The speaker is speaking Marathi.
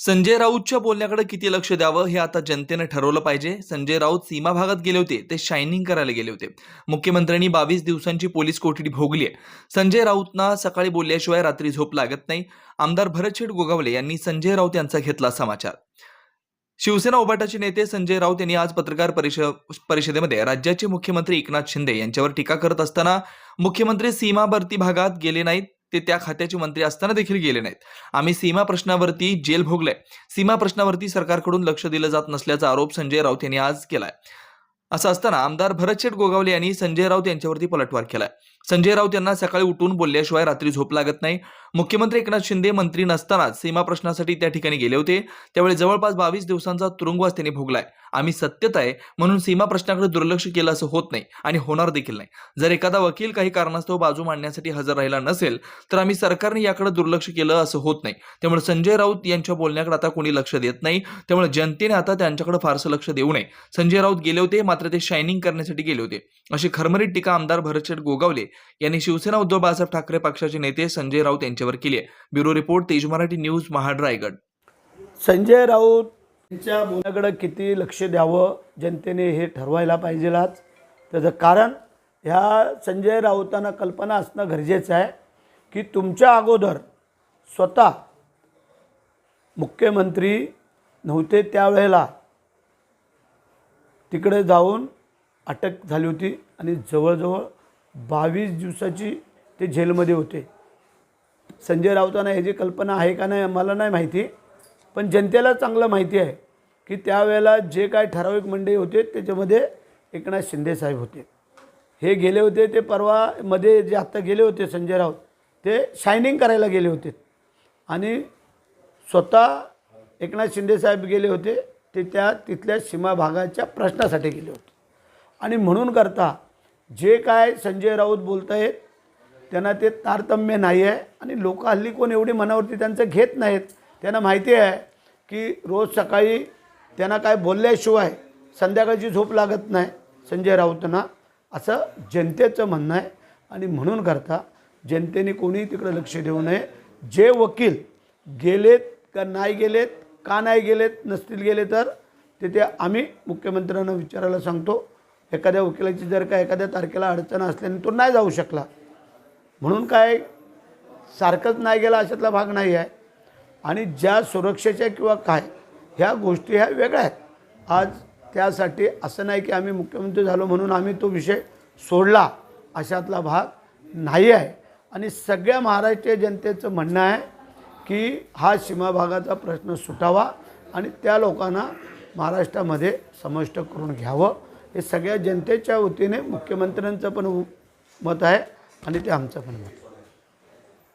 संजय राऊतच्या बोलण्याकडे किती लक्ष द्यावं हे आता जनतेनं ठरवलं पाहिजे. संजय राऊत सीमा भागात गेले होते ते शायनिंग करायला गेले होते. मुख्यमंत्र्यांनी बावीस दिवसांची पोलीस कोठडी भोगली आहे संजय राऊतना सकाळी बोलल्याशिवाय रात्री झोप लागत नाही. आमदार भरतशेठ गोगावले यांनी संजय राऊत यांचा घेतला समाचार. शिवसेना उभाटाचे नेते संजय राऊत यांनी आज पत्रकार परिषद परिषदेमध्ये राज्याचे मुख्यमंत्री एकनाथ शिंदे यांच्यावर टीका करत असताना मुख्यमंत्री सीमा भरती भागात गेले नाहीत. ते त्या खात्याचे मंत्री असताना देखील गेले नाहीत. आम्ही सीमा प्रश्नावरती जेल भोगलंय. सीमा प्रश्नावरती सरकारकडून लक्ष दिलं जात नसल्याचा आरोप संजय राऊत यांनी आज केलाय. असं असताना आमदार भरतशेठ गोगावले यांनी संजय राऊत यांच्यावरती पलटवार केलाय. संजय राऊत यांना सकाळी उठून बोलल्याशिवाय रात्री झोप लागत नाही. मुख्यमंत्री एकनाथ शिंदे मंत्री नसतानाच सीमा प्रश्नासाठी त्या ठिकाणी गेले होते. त्यावेळी जवळपास बावीस दिवसांचा तुरुंगवास त्यांनी भोगलाय. आम्ही सत्यत आहे म्हणून सीमा प्रश्नाकडे दुर्लक्ष केलं असं होत नाही आणि होणार देखील नाही. जर एखादा वकील काही कारणास्तव बाजू मांडण्यासाठी हजर राहिला नसेल तर आम्ही सरकारने याकडे दुर्लक्ष केलं असं होत नाही. त्यामुळे संजय राऊत यांच्या बोलण्याकडे आता कोणी लक्ष देत नाही. त्यामुळे जनतेने आता त्यांच्याकडे फारसं लक्ष देऊ नये. संजय राऊत गेले होते मात्र ते शायनिंग करण्यासाठी गेले होते. अशी खरमरीत टीका आमदार भरतशेठ गोगावले यांनी शिवसेना उद्धव बाळासाहेब ठाकरे पक्षाचे नेते संजय राऊत यांच्यावर केली आहे. Bureau report Tej Marathi news Mahad Raigad. Sanjay Raut यांच्या बोलण्याकडं किती लक्ष द्यावं? जनतेने हे ठरवायला पाहिजेलाच. आज त्याचं कारण ह्या संजय राऊतांना कल्पना असणं गरजेचं आहे की तुमच्या अगोदर स्वतः मुख्यमंत्री नव्हते त्यावेळेला. तिकडे जाऊन अटक झाली होती आणि जवळजवळ बावीस दिवसाची ते जेलमध्ये होते. संजय राऊतांना ह्याची कल्पना आहे का नाही मला नाही माहिती पण जनतेला चांगलं माहिती आहे की त्यावेळेला जे काय ठराविक मंडळी होते त्याच्यामध्ये एकनाथ शिंदेसाहेब होते. हे गेले होते ते परवा मध्ये जे आत्ता गेले होते संजय राऊत ते शायनिंग करायला गेले होते. आणि स्वतः एकनाथ शिंदेसाहेब गेले होते ते त्या तिथल्या सीमा भागाच्या प्रश्नासाठी गेले होते. आणि म्हणून करता जे काय संजय राऊत बोलत आहेत त्यांना ते तारतम्य नाही आहे आणि लोक हल्ली कोण एवढी मनावरती त्यांचं घेत नाहीत त्यांना माहिती आहे की रोज सकाळी त्यांना काय बोलल्याशिवाय संध्याकाळची झोप लागत नाही संजय राऊतांना असं जनतेचं म्हणणं आहे. आणि म्हणून करता जनतेने कोणीही तिकडं लक्ष देऊ नये. जे वकील गेलेत का नाही गेलेत का नाही गेलेत नसतील गेले तर तिथे आम्ही मुख्यमंत्र्यांना विचारायला सांगतो. एखाद्या वकिलाची जर का एखाद्या तारखेला अडचण असल्याने तो नाही जाऊ शकला म्हणून काय? सारखंच नाही गेला अशातला भाग नाही आहे. आणि ज्या सुरक्षेच्या किंवा काय ह्या गोष्टी ह्या वेगळ्या आहेत. आज त्यासाठी असं नाही की आम्ही मुख्यमंत्री झालो म्हणून आम्ही तो विषय सोडला अशातला भाग नाही आहे. आणि सगळ्या महाराष्ट्रीय जनतेचं म्हणणं आहे की हा सीमा भागाचा प्रश्न सुटावा आणि त्या लोकांना महाराष्ट्रामध्ये समाविष्ट करून घ्यावं. हे सगळ्या जनतेच्या वतीने मुख्यमंत्र्यांचं पण मत आहे आणि ते आमचं पण मत आहे.